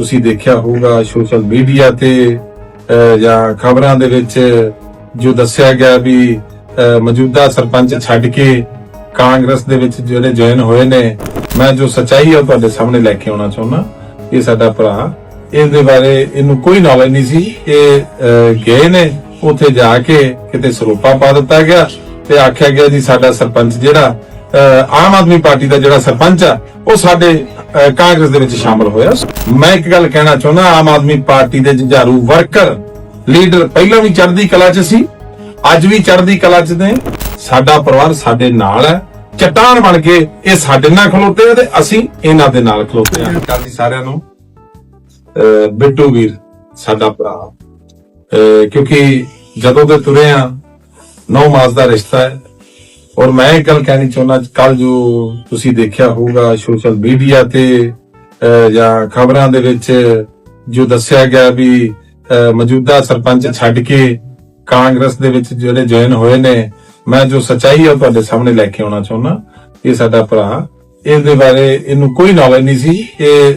ਤੁਸੀਂ ਦੇਖਿਆ ਹੋਊਗਾ ਸੋਸ਼ਲ ਮੀਡੀਆ ਤੇ ਜਾਂ ਖਬਰਾਂ ਦੇ ਵਿੱਚ ਜੋ ਦੱਸਿਆ ਗਿਆ ਵੀ ਮੌਜੂਦਾ ਸਰਪੰਚ ਛੱਡ ਕੇ ਕਾਂਗਰਸ ਦੇ ਵਿੱਚ ਜਿਹੜੇ ਜੁਆਇਨ ਹੋਏ ਨੇ, ਮੈਂ ਜੋ ਸਚਾਈ ਆ ਉਹ ਤੁਹਾਡੇ ਸਾਹਮਣੇ ਲੈ ਕੇ ਆਉਣਾ ਚਾਹੁੰਦਾ। ਇਹ ਸਾਡਾ ਭਰਾ। ਇਸ ਦੇ ਬਾਰੇ ਇਹਨੂੰ ਕੋਈ ਨੌਲੇਜ ਨਹੀਂ ਸੀ ਇਹ ਗਏ ਨੇ। ਉੱਥੇ ਜਾ ਕੇ ਕਿਤੇ ਸਰੋਪਾ ਪਾ ਦਿੱਤਾ ਗਿਆ ਤੇ ਆਖਿਆ ਗਿਆ ਜੀ ਸਾਡਾ ਸਰਪੰਚ ਜਿਹੜਾ ਆਮ ਆਦਮੀ ਪਾਰਟੀ ਦਾ ਜਿਹੜਾ ਸਰਪੰਚ ਆ ਉਹ ਸਾਡੇ ਕਾਂਗਰਸ ਦੇ ਵਿੱਚ ਸ਼ਾਮਲ ਹੋਇਆ। ਮੈਂ ਇੱਕ ਗੱਲ ਕਹਿਣਾ ਚਾਹੁੰਦਾ ਆਮ ਆਦਮੀ ਪਾਰਟੀ ਦੇ ਜੁਝਾਰੂ ਵਰਕਰ ਲੀਡਰ ਪਹਿਲਾਂ ਵੀ ਚੜ੍ਹਦੀ ਕਲਾ 'ਚ ਸੀ ਅੱਜ ਵੀ ਚੜ੍ਹਦੀ ਕਲਾ 'ਚ ਨੇ। ਸਾਡਾ ਪਰਿਵਾਰ ਸਾਡੇ ਨਾਲ ਹੈ। ਚਟਾਨ ਬਣ ਕੇ ਇਹ ਸਾਡੇ ਨਾਲ ਖਲੋਤੇ ਆ ਤੇ ਅਸੀਂ ਇਹਨਾਂ ਦੇ ਨਾਲ ਖਲੋਤੇ ਆ। ਕਰਦੀ ਸਾਰਿਆਂ ਨੂੰ। ਬਿੱਟੂ ਵੀਰ ਸਾਡਾ ਭਰਾ। ਕਿਉਂਕਿ ਜਦੋਂ ਦੇ ਤੁਰੇ ਆ ਨੌ ਮਾਸ ਦਾ ਰਿਸ਼ਤਾ ਹੈ। ਔਰ ਮੈਂ ਇੱਕ ਗੱਲ ਕਹਿਣੀ ਚਾਹੁੰਦਾ ਕੱਲ ਜੋ ਤੁਸੀਂ ਦੇਖਿਆ ਹੋਊਗਾ ਸੋਸ਼ਲ ਮੀਡੀਆ ਤੇ ਜਾਂ ਖਬਰਾਂ ਦੇ ਵਿੱਚ ਜੋ ਦੱਸਿਆ ਗਿਆ ਵੀ ਮੌਜੂਦਾ ਸਰਪੰਚ ਛੱਡ ਕੇ ਕਾਂਗਰਸ ਦੇ ਵਿੱਚ ਜਿਹੜੇ ਜੁਆਇਨ ਹੋਏ ਨੇ, ਮੈਂ ਜੋ ਸਚਾਈ ਹੈ ਤੁਹਾਡੇ ਸਾਹਮਣੇ ਲੈ ਕੇ ਆਉਣਾ ਚਾਹੁੰਦਾ। ਇਹ ਸਾਡਾ ਭਰਾ ਇਸ ਦੇ ਬਾਰੇ ਇਹਨੂੰ ਕੋਈ ਨੌਲੇਜ ਨਹੀਂ ਸੀ, ਇਹ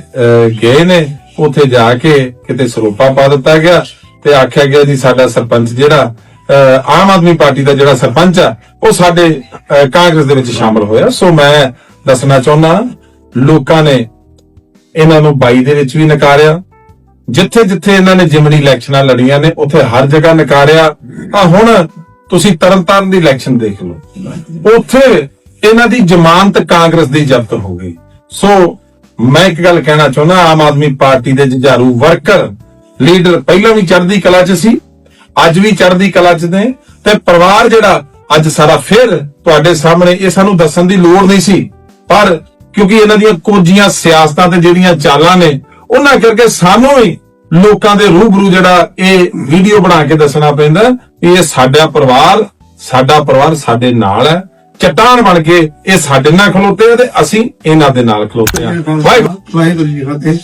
ਗਏ ਨੇ, ਉਥੇ ਜਾ ਕੇ ਕਿਤੇ ਸਰੋਪਾ ਪਾ ਦਿੱਤਾ ਗਿਆ ਤੇ ਆਖਿਆ ਗਿਆ ਜੀ ਸਾਡਾ ਸਰਪੰਚ ਜਿਹੜਾ ਆਮ ਆਦਮੀ ਪਾਰਟੀ ਦਾ ਜਿਹੜਾ ਸਰਪੰਚ ਆ, ਉਹ ਸਾਡੇ ਕਾਂਗਰਸ ਦੇ ਵਿੱਚ ਸ਼ਾਮਲ ਹੋਇਆ। ਸੋ ਮੈਂ ਦੱਸਣਾ ਚਾਹੁੰਦਾ ਲੋਕਾਂ ਨੇ ਇਹਨਾਂ ਨੂੰ 22 ਦੇ ਵਿੱਚ ਵੀ ਨਕਾਰਿਆ। ਜਿੱਥੇ ਜਿੱਥੇ ਇਹਨਾਂ ਨੇ ਜਿਮਨੀ ਇਲੈਕਸ਼ਨਾਂ ਲੜੀਆਂ ਨੇ, ਉੱਥੇ ਹਰ ਜਗ੍ਹਾ ਨਕਾਰਿਆ। ਆ ਹੁਣ ਤੁਸੀਂ ਤਰਨਤਾਰਨ ਦੀ ਇਲੈਕਸ਼ਨ ਦੇਖ ਲਓ। ਉੱਥੇ ਇਹਨਾਂ ਦੀ ਜ਼ਮਾਨਤ ਕਾਂਗਰਸ ਦੀ ਜ਼ਬਤ ਹੋ ਗਈ। ਸੋ ਮੈਂ ਇੱਕ ਗੱਲ ਕਹਿਣਾ ਚਾਹੁੰਦਾ, ਆਮ ਆਦਮੀ ਪਾਰਟੀ ਦੇ ਜੁਝਾਰੂ ਵਰਕਰ, ਲੀਡਰ ਪਹਿਲਾਂ ਵੀ ਚੜ੍ਹਦੀ ਕਲਾ 'ਚ ਸੀ ਅੱਜ ਵੀ ਚੜ੍ਹਦੀ ਕਲਾ 'ਚ ਨੇ ਤੇ ਪਰਿਵਾਰ ਜਿਹੜਾ ਅੱਜ ਸਾਰਾ ਫਿਰ ਤੁਹਾਡੇ ਸਾਹਮਣੇ ਇਹ ਸਾਨੂੰ ਦੱਸਣ ਦੀ ਲੋੜ ਨਹੀਂ ਸੀ। ਪਰ ਕਿਉਂਕਿ ਇਹਨਾਂ ਦੀਆਂ ਕੋਝੀਆਂ ਸਿਆਸਤਾਂ ਤੇ ਜਿਹੜੀਆਂ ਚਾਲਾਂ ਨੇ ਉਹਨਾਂ ਕਰਕੇ ਸਾਨੂੰ ਵੀ ਲੋਕਾਂ ਦੇ ਰੂਬਰੂ ਜਿਹੜਾ ਇਹ ਵੀਡੀਓ ਬਣਾ ਕੇ ਦੱਸਣਾ ਪੈਂਦਾ ਇਹ ਸਾਡਾ ਪਰਿਵਾਰ ਸਾਡਾ ਪਰਿਵਾਰ ਸਾਡੇ ਨਾਲ ਹੈ। ਚਟਾਨ ਬਣ ਕੇ ਇਹ ਸਾਡੇ ਨਾਲ ਖਲੋਤੇ ਆ ਤੇ ਅਸੀਂ ਇਹਨਾਂ ਦੇ ਨਾਲ ਖਲੋਤੇ ਆ। ਵਾਹਿਗੁਰੂ। ਵਾਹਿਗੁਰੂ ਜੀ ਫਤਿਹ।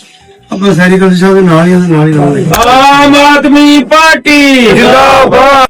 ਆਪਾਂ ਸੈਰੀ ਕਲਸੀ ਸਾਹਿਬ ਦੇ ਨਾਲ ਹੀ ਨਾਲ ਹੀ ਰਹਾਂਗੇ ਆਮ ਆਦਮੀ ਪਾਰਟੀ। ਜਿੰਦਾਬਾਦ।